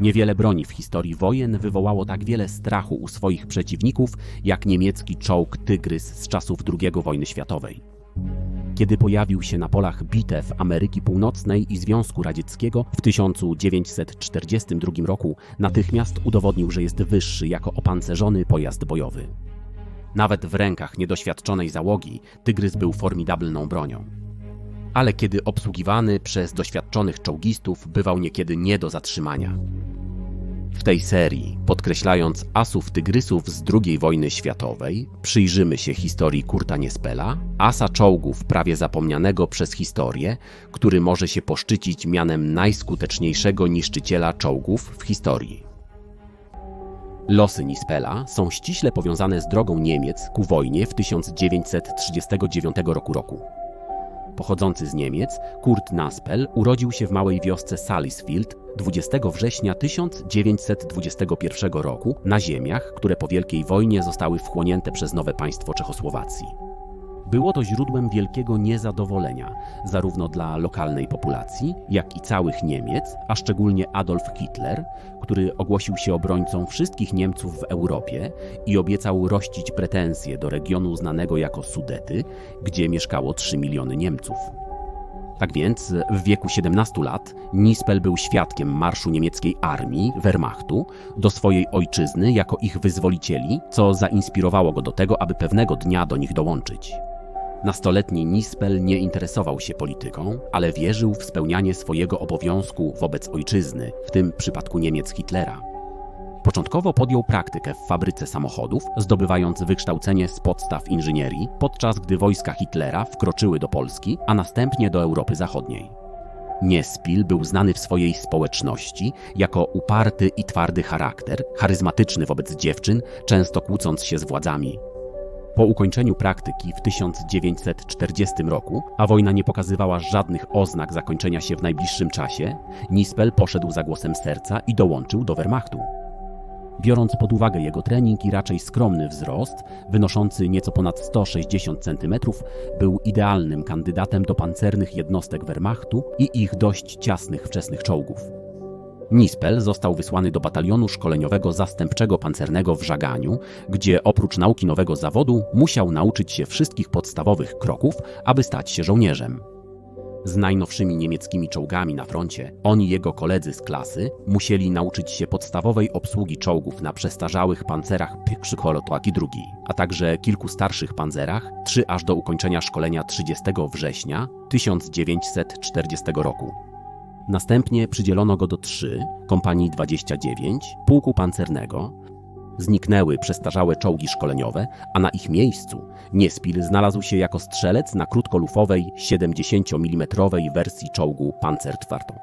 Niewiele broni w historii wojen wywołało tak wiele strachu u swoich przeciwników, jak niemiecki czołg Tygrys z czasów II wojny światowej. Kiedy pojawił się na polach bitew Ameryki Północnej i Związku Radzieckiego w 1942 roku, natychmiast udowodnił, że jest wyższy jako opancerzony pojazd bojowy. Nawet w rękach niedoświadczonej załogi Tygrys był formidabelną bronią. Ale kiedy obsługiwany przez doświadczonych czołgistów, bywał niekiedy nie do zatrzymania. W tej serii, podkreślając asów tygrysów z II wojny światowej, przyjrzymy się historii Kurta Niespela, asa czołgów prawie zapomnianego przez historię, który może się poszczycić mianem najskuteczniejszego niszczyciela czołgów w historii. Losy Nispela są ściśle powiązane z drogą Niemiec ku wojnie w 1939 roku. roku. Pochodzący z Niemiec, Kurt Naspel urodził się w małej wiosce Salisfield 20 września 1921 roku na ziemiach, które po Wielkiej Wojnie zostały wchłonięte przez nowe państwo Czechosłowacji. Było to źródłem wielkiego niezadowolenia, zarówno dla lokalnej populacji, jak i całych Niemiec, a szczególnie Adolf Hitler, który ogłosił się obrońcą wszystkich Niemców w Europie i obiecał rościć pretensje do regionu znanego jako Sudety, gdzie mieszkało 3 miliony Niemców. Tak więc w wieku 17 lat Nispel był świadkiem marszu niemieckiej armii, Wehrmachtu, do swojej ojczyzny jako ich wyzwolicieli, co zainspirowało go do tego, aby pewnego dnia do nich dołączyć. Nastoletni Nispel nie interesował się polityką, ale wierzył w spełnianie swojego obowiązku wobec ojczyzny, w tym przypadku Niemiec Hitlera. Początkowo podjął praktykę w fabryce samochodów, zdobywając wykształcenie z podstaw inżynierii, podczas gdy wojska Hitlera wkroczyły do Polski, a następnie do Europy Zachodniej. Niespil był znany w swojej społeczności jako uparty i twardy charakter, charyzmatyczny wobec dziewczyn, często kłócąc się z władzami. Po ukończeniu praktyki w 1940 roku, a wojna nie pokazywała żadnych oznak zakończenia się w najbliższym czasie, Nispel poszedł za głosem serca i dołączył do Wehrmachtu. Biorąc pod uwagę jego trening i raczej skromny wzrost, wynoszący nieco ponad 160 cm, był idealnym kandydatem do pancernych jednostek Wehrmachtu i ich dość ciasnych wczesnych czołgów. Nispel został wysłany do batalionu szkoleniowego zastępczego pancernego w Żaganiu, gdzie oprócz nauki nowego zawodu musiał nauczyć się wszystkich podstawowych kroków, aby stać się żołnierzem. Z najnowszymi niemieckimi czołgami na froncie, on i jego koledzy z klasy musieli nauczyć się podstawowej obsługi czołgów na przestarzałych pancerach Pykrzykolotoaki II, a także kilku starszych panzerach, trzy aż do ukończenia szkolenia 30 września 1940 roku. Następnie przydzielono go do 3, kompanii 29, pułku pancernego. Zniknęły przestarzałe czołgi szkoleniowe, a na ich miejscu Niespil znalazł się jako strzelec na krótkolufowej 70 mm wersji czołgu Panzertwarto.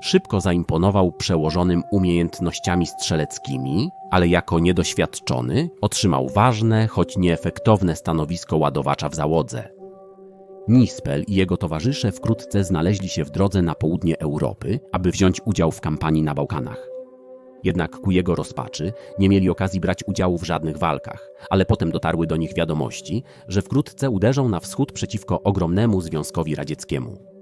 Szybko zaimponował przełożonym umiejętnościami strzeleckimi, ale jako niedoświadczony otrzymał ważne, choć nieefektowne stanowisko ładowacza w załodze. Nispel i jego towarzysze wkrótce znaleźli się w drodze na południe Europy, aby wziąć udział w kampanii na Bałkanach. Jednak ku jego rozpaczy nie mieli okazji brać udziału w żadnych walkach, ale potem dotarły do nich wiadomości, że wkrótce uderzą na wschód przeciwko ogromnemu Związkowi Radzieckiemu.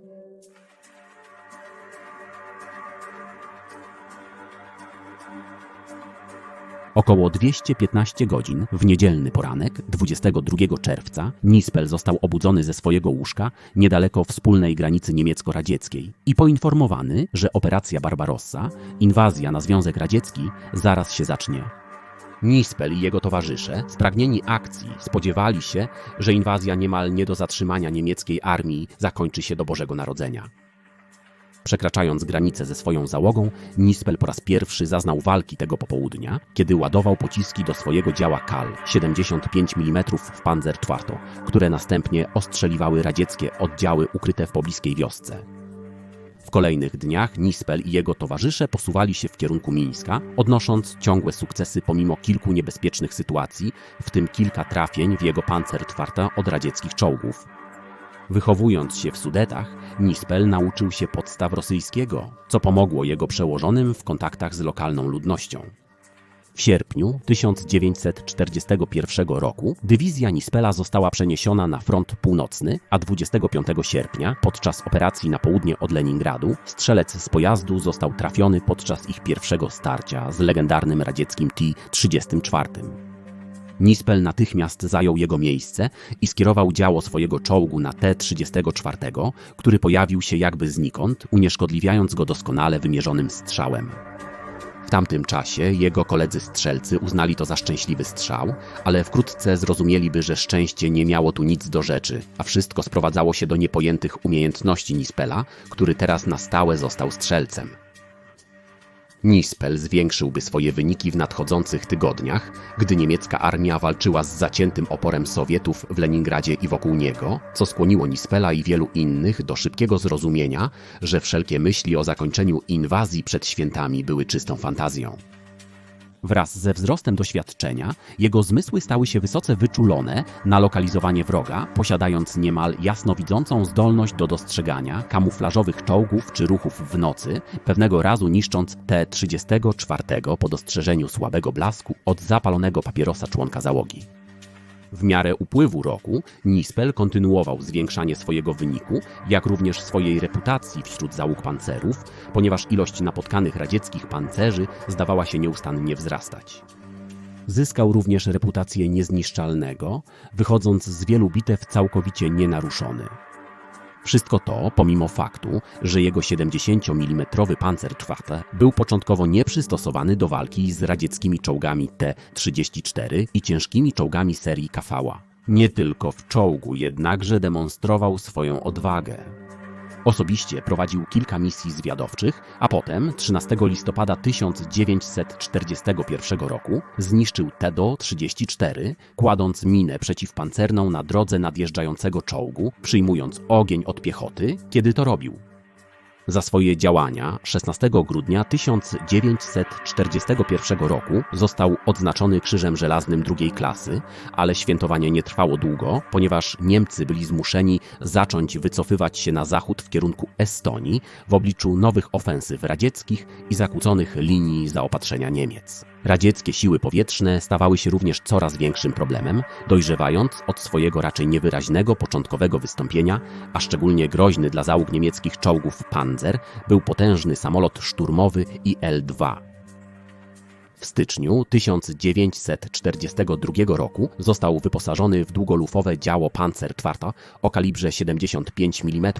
Około 215 godzin w niedzielny poranek 22 czerwca Nispel został obudzony ze swojego łóżka niedaleko wspólnej granicy niemiecko-radzieckiej i poinformowany, że operacja Barbarossa, inwazja na Związek Radziecki, zaraz się zacznie. Nispel i jego towarzysze, spragnieni akcji, spodziewali się, że inwazja niemal nie do zatrzymania niemieckiej armii zakończy się do Bożego Narodzenia. Przekraczając granicę ze swoją załogą, Nispel po raz pierwszy zaznał walki tego popołudnia, kiedy ładował pociski do swojego działa KAL 75 mm w Panzer IV, które następnie ostrzeliwały radzieckie oddziały ukryte w pobliskiej wiosce. W kolejnych dniach Nispel i jego towarzysze posuwali się w kierunku Mińska, odnosząc ciągłe sukcesy pomimo kilku niebezpiecznych sytuacji, w tym kilka trafień w jego Panzer IV od radzieckich czołgów. Wychowując się w Sudetach, Nispel nauczył się podstaw rosyjskiego, co pomogło jego przełożonym w kontaktach z lokalną ludnością. W sierpniu 1941 roku dywizja Nispela została przeniesiona na front północny, a 25 sierpnia, podczas operacji na południe od Leningradu, strzelec z pojazdu został trafiony podczas ich pierwszego starcia z legendarnym radzieckim T-34. Nispel natychmiast zajął jego miejsce i skierował działo swojego czołgu na T-34, który pojawił się jakby znikąd, unieszkodliwiając go doskonale wymierzonym strzałem. W tamtym czasie jego koledzy strzelcy uznali to za szczęśliwy strzał, ale wkrótce zrozumieliby, że szczęście nie miało tu nic do rzeczy, a wszystko sprowadzało się do niepojętych umiejętności Nispela, który teraz na stałe został strzelcem. Nispel zwiększyłby swoje wyniki w nadchodzących tygodniach, gdy niemiecka armia walczyła z zaciętym oporem Sowietów w Leningradzie i wokół niego, co skłoniło Nispela i wielu innych do szybkiego zrozumienia, że wszelkie myśli o zakończeniu inwazji przed świętami były czystą fantazją. Wraz ze wzrostem doświadczenia, jego zmysły stały się wysoce wyczulone na lokalizowanie wroga, posiadając niemal jasnowidzącą zdolność do dostrzegania kamuflażowych czołgów czy ruchów w nocy, pewnego razu niszcząc T-34 po dostrzeżeniu słabego blasku od zapalonego papierosa członka załogi. W miarę upływu roku Nispel kontynuował zwiększanie swojego wyniku, jak również swojej reputacji wśród załóg pancerów, ponieważ ilość napotkanych radzieckich pancerzy zdawała się nieustannie wzrastać. Zyskał również reputację niezniszczalnego, wychodząc z wielu bitew całkowicie nienaruszony. Wszystko to pomimo faktu, że jego 70 mm Panzertwarte był początkowo nieprzystosowany do walki z radzieckimi czołgami T-34 i ciężkimi czołgami serii Kafała. Nie tylko w czołgu jednakże demonstrował swoją odwagę. Osobiście prowadził kilka misji zwiadowczych, a potem 13 listopada 1941 roku zniszczył TEDO-34, kładąc minę przeciwpancerną na drodze nadjeżdżającego czołgu, przyjmując ogień od piechoty, kiedy to robił. Za swoje działania 16 grudnia 1941 roku został odznaczony Krzyżem Żelaznym drugiej klasy, ale świętowanie nie trwało długo, ponieważ Niemcy byli zmuszeni zacząć wycofywać się na zachód w kierunku Estonii w obliczu nowych ofensyw radzieckich i zakłóconych linii zaopatrzenia Niemiec. Radzieckie siły powietrzne stawały się również coraz większym problemem, dojrzewając od swojego raczej niewyraźnego początkowego wystąpienia, a szczególnie groźny dla załóg niemieckich czołgów Panzer był potężny samolot szturmowy IL-2. W styczniu 1942 roku został wyposażony w długolufowe działo Panzer IV o kalibrze 75 mm,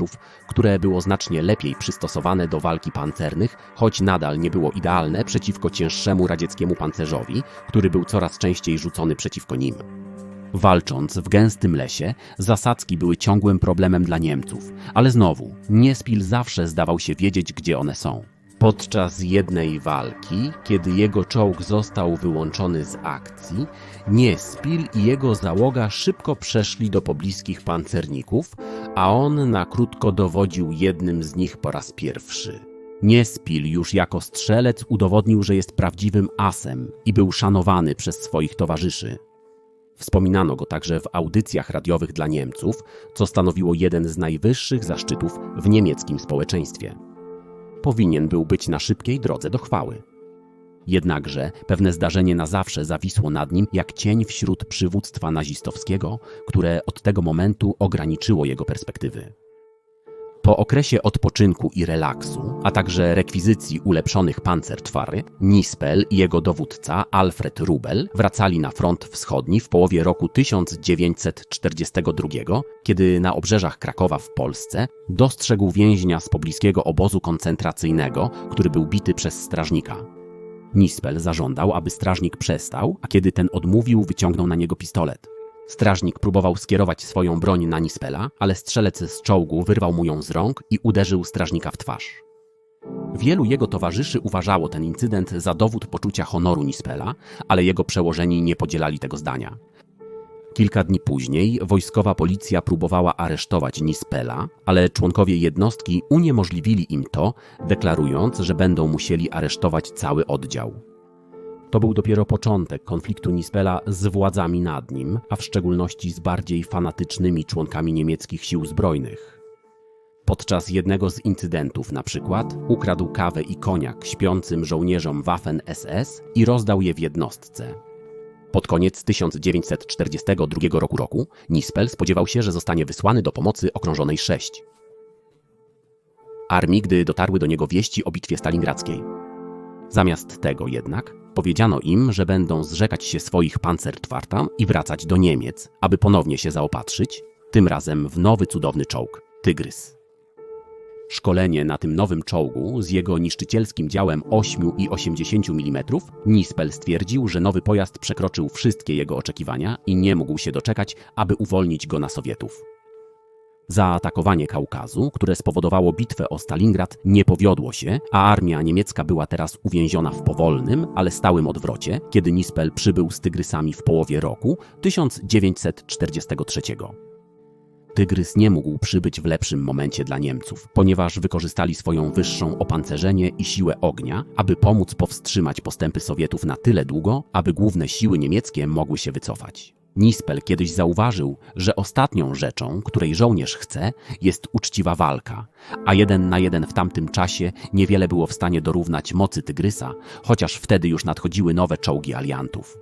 które było znacznie lepiej przystosowane do walki pancernych, choć nadal nie było idealne przeciwko cięższemu radzieckiemu pancerzowi, który był coraz częściej rzucony przeciwko nim. Walcząc w gęstym lesie, zasadzki były ciągłym problemem dla Niemców, ale znowu, Niespil zawsze zdawał się wiedzieć, gdzie one są. Podczas jednej walki, kiedy jego czołg został wyłączony z akcji, Niespil i jego załoga szybko przeszli do pobliskich pancerników, a on na krótko dowodził jednym z nich po raz pierwszy. Niespil już jako strzelec udowodnił, że jest prawdziwym asem i był szanowany przez swoich towarzyszy. Wspominano go także w audycjach radiowych dla Niemców, co stanowiło jeden z najwyższych zaszczytów w niemieckim społeczeństwie powinien był być na szybkiej drodze do chwały. Jednakże pewne zdarzenie na zawsze zawisło nad nim jak cień wśród przywództwa nazistowskiego, które od tego momentu ograniczyło jego perspektywy. Po okresie odpoczynku i relaksu, a także rekwizycji ulepszonych pancertwary, Nispel i jego dowódca Alfred Rubel wracali na front wschodni w połowie roku 1942, kiedy na obrzeżach Krakowa w Polsce dostrzegł więźnia z pobliskiego obozu koncentracyjnego, który był bity przez strażnika. Nispel zażądał, aby strażnik przestał, a kiedy ten odmówił, wyciągnął na niego pistolet. Strażnik próbował skierować swoją broń na Nispela, ale strzelec z czołgu wyrwał mu ją z rąk i uderzył strażnika w twarz. Wielu jego towarzyszy uważało ten incydent za dowód poczucia honoru Nispela, ale jego przełożeni nie podzielali tego zdania. Kilka dni później wojskowa policja próbowała aresztować Nispela, ale członkowie jednostki uniemożliwili im to, deklarując, że będą musieli aresztować cały oddział. To był dopiero początek konfliktu Nispela z władzami nad nim, a w szczególności z bardziej fanatycznymi członkami niemieckich sił zbrojnych. Podczas jednego z incydentów na przykład ukradł kawę i koniak śpiącym żołnierzom Waffen-SS i rozdał je w jednostce. Pod koniec 1942 roku, roku Nispel spodziewał się, że zostanie wysłany do pomocy okrążonej 6 armii, gdy dotarły do niego wieści o bitwie stalingradzkiej. Zamiast tego jednak powiedziano im, że będą zrzekać się swoich Panzertwarta i wracać do Niemiec, aby ponownie się zaopatrzyć, tym razem w nowy cudowny czołg Tygrys. Szkolenie na tym nowym czołgu z jego niszczycielskim działem 8 i 80 mm Nispel stwierdził, że nowy pojazd przekroczył wszystkie jego oczekiwania i nie mógł się doczekać, aby uwolnić go na Sowietów. Zaatakowanie Kaukazu, które spowodowało bitwę o Stalingrad, nie powiodło się, a armia niemiecka była teraz uwięziona w powolnym, ale stałym odwrocie, kiedy Nispel przybył z Tygrysami w połowie roku 1943. Tygrys nie mógł przybyć w lepszym momencie dla Niemców, ponieważ wykorzystali swoją wyższą opancerzenie i siłę ognia, aby pomóc powstrzymać postępy Sowietów na tyle długo, aby główne siły niemieckie mogły się wycofać. Nispel kiedyś zauważył, że ostatnią rzeczą, której żołnierz chce, jest uczciwa walka, a jeden na jeden w tamtym czasie niewiele było w stanie dorównać mocy Tygrysa, chociaż wtedy już nadchodziły nowe czołgi aliantów.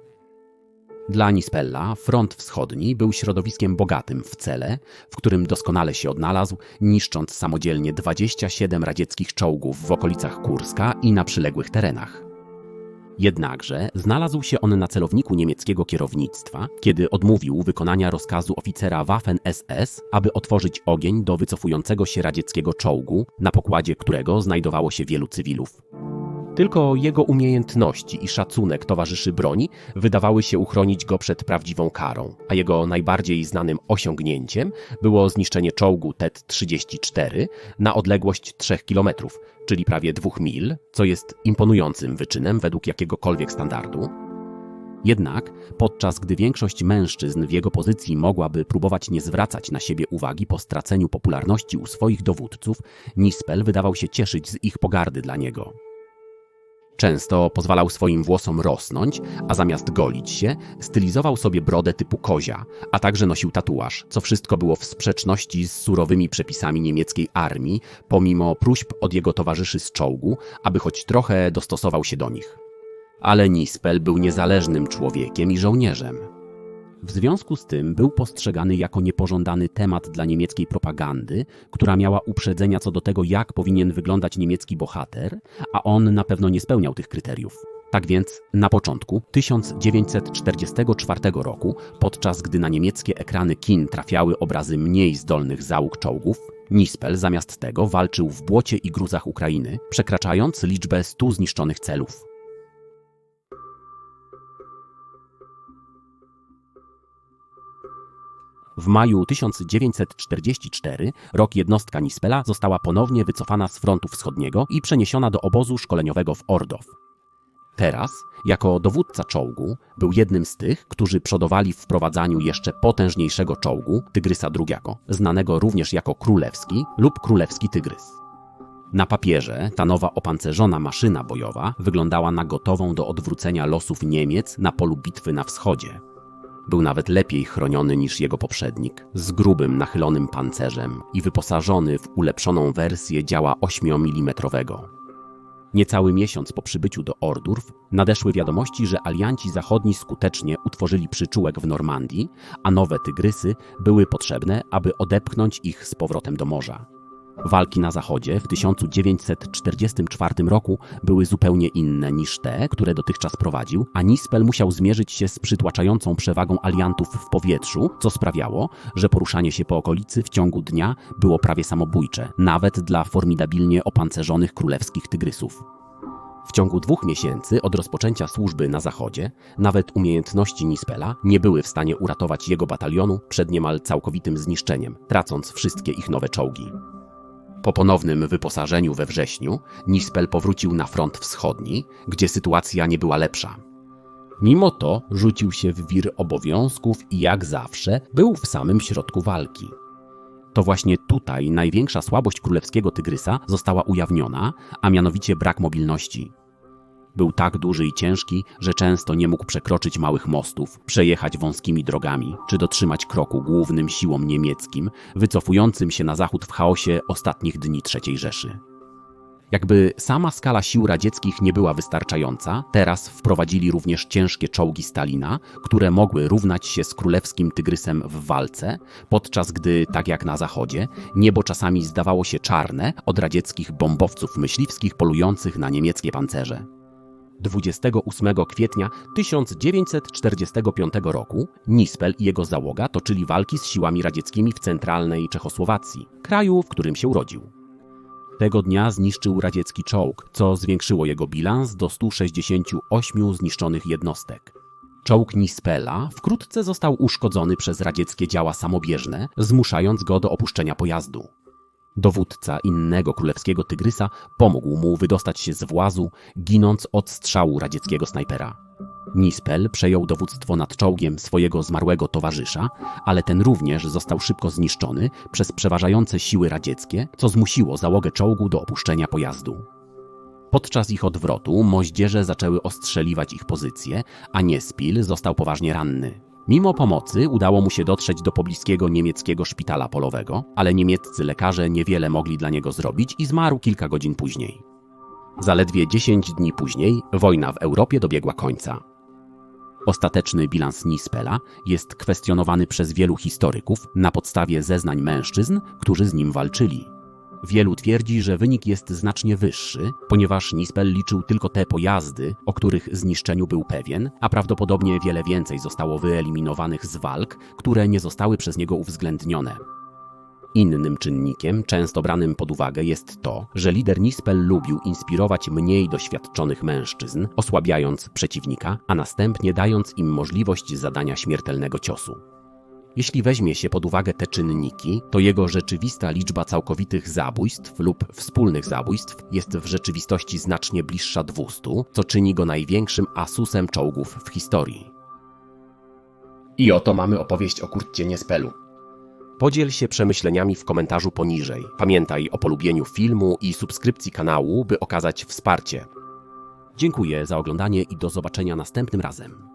Dla Nispella front wschodni był środowiskiem bogatym w cele, w którym doskonale się odnalazł, niszcząc samodzielnie 27 radzieckich czołgów w okolicach Kurska i na przyległych terenach. Jednakże znalazł się on na celowniku niemieckiego kierownictwa, kiedy odmówił wykonania rozkazu oficera Waffen-SS, aby otworzyć ogień do wycofującego się radzieckiego czołgu, na pokładzie którego znajdowało się wielu cywilów. Tylko jego umiejętności i szacunek towarzyszy broni wydawały się uchronić go przed prawdziwą karą, a jego najbardziej znanym osiągnięciem było zniszczenie czołgu TET-34 na odległość 3 km, czyli prawie 2 mil, co jest imponującym wyczynem według jakiegokolwiek standardu. Jednak, podczas gdy większość mężczyzn w jego pozycji mogłaby próbować nie zwracać na siebie uwagi po straceniu popularności u swoich dowódców, Nispel wydawał się cieszyć z ich pogardy dla niego. Często pozwalał swoim włosom rosnąć, a zamiast golić się, stylizował sobie brodę typu kozia, a także nosił tatuaż, co wszystko było w sprzeczności z surowymi przepisami niemieckiej armii, pomimo próśb od jego towarzyszy z czołgu, aby choć trochę dostosował się do nich. Ale Nispel był niezależnym człowiekiem i żołnierzem. W związku z tym był postrzegany jako niepożądany temat dla niemieckiej propagandy, która miała uprzedzenia co do tego, jak powinien wyglądać niemiecki bohater, a on na pewno nie spełniał tych kryteriów. Tak więc na początku 1944 roku, podczas gdy na niemieckie ekrany kin trafiały obrazy mniej zdolnych załóg czołgów, Nispel zamiast tego walczył w błocie i gruzach Ukrainy, przekraczając liczbę 100 zniszczonych celów. W maju 1944 rok jednostka Nispela została ponownie wycofana z frontu wschodniego i przeniesiona do obozu szkoleniowego w Ordow. Teraz, jako dowódca czołgu, był jednym z tych, którzy przodowali w wprowadzaniu jeszcze potężniejszego czołgu, Tygrysa II, znanego również jako królewski lub królewski Tygrys. Na papierze ta nowa opancerzona maszyna bojowa wyglądała na gotową do odwrócenia losów Niemiec na polu bitwy na wschodzie. Był nawet lepiej chroniony niż jego poprzednik, z grubym, nachylonym pancerzem i wyposażony w ulepszoną wersję działa 8 mm. Niecały miesiąc po przybyciu do Ordurf nadeszły wiadomości, że alianci zachodni skutecznie utworzyli przyczółek w Normandii, a nowe tygrysy były potrzebne, aby odepchnąć ich z powrotem do morza. Walki na Zachodzie w 1944 roku były zupełnie inne niż te, które dotychczas prowadził, a Nispel musiał zmierzyć się z przytłaczającą przewagą aliantów w powietrzu, co sprawiało, że poruszanie się po okolicy w ciągu dnia było prawie samobójcze, nawet dla formidabilnie opancerzonych królewskich tygrysów. W ciągu dwóch miesięcy od rozpoczęcia służby na Zachodzie, nawet umiejętności Nispela nie były w stanie uratować jego batalionu przed niemal całkowitym zniszczeniem, tracąc wszystkie ich nowe czołgi. Po ponownym wyposażeniu we wrześniu, Nispel powrócił na front wschodni, gdzie sytuacja nie była lepsza. Mimo to rzucił się w wir obowiązków i jak zawsze był w samym środku walki. To właśnie tutaj największa słabość królewskiego tygrysa została ujawniona, a mianowicie brak mobilności. Był tak duży i ciężki, że często nie mógł przekroczyć małych mostów, przejechać wąskimi drogami, czy dotrzymać kroku głównym siłom niemieckim, wycofującym się na zachód w chaosie ostatnich dni III Rzeszy. Jakby sama skala sił radzieckich nie była wystarczająca, teraz wprowadzili również ciężkie czołgi Stalina, które mogły równać się z królewskim tygrysem w walce, podczas gdy, tak jak na zachodzie, niebo czasami zdawało się czarne od radzieckich bombowców myśliwskich polujących na niemieckie pancerze. 28 kwietnia 1945 roku Nispel i jego załoga toczyli walki z siłami radzieckimi w centralnej Czechosłowacji, kraju, w którym się urodził. Tego dnia zniszczył radziecki czołg, co zwiększyło jego bilans do 168 zniszczonych jednostek. Czołg Nispela wkrótce został uszkodzony przez radzieckie działa samobieżne, zmuszając go do opuszczenia pojazdu. Dowódca innego królewskiego tygrysa pomógł mu wydostać się z włazu, ginąc od strzału radzieckiego snajpera. Nispel przejął dowództwo nad czołgiem swojego zmarłego towarzysza, ale ten również został szybko zniszczony przez przeważające siły radzieckie, co zmusiło załogę czołgu do opuszczenia pojazdu. Podczas ich odwrotu moździerze zaczęły ostrzeliwać ich pozycje, a Niespil został poważnie ranny. Mimo pomocy udało mu się dotrzeć do pobliskiego niemieckiego szpitala polowego, ale niemieccy lekarze niewiele mogli dla niego zrobić i zmarł kilka godzin później. Zaledwie 10 dni później wojna w Europie dobiegła końca. Ostateczny bilans Nispela jest kwestionowany przez wielu historyków na podstawie zeznań mężczyzn, którzy z nim walczyli. Wielu twierdzi, że wynik jest znacznie wyższy, ponieważ Nispel liczył tylko te pojazdy, o których zniszczeniu był pewien, a prawdopodobnie wiele więcej zostało wyeliminowanych z walk, które nie zostały przez niego uwzględnione. Innym czynnikiem, często branym pod uwagę, jest to, że lider Nispel lubił inspirować mniej doświadczonych mężczyzn, osłabiając przeciwnika, a następnie dając im możliwość zadania śmiertelnego ciosu. Jeśli weźmie się pod uwagę te czynniki, to jego rzeczywista liczba całkowitych zabójstw lub wspólnych zabójstw jest w rzeczywistości znacznie bliższa 200, co czyni go największym asusem czołgów w historii. I oto mamy opowieść o Kurcie Niespelu. Podziel się przemyśleniami w komentarzu poniżej. Pamiętaj o polubieniu filmu i subskrypcji kanału, by okazać wsparcie. Dziękuję za oglądanie i do zobaczenia następnym razem.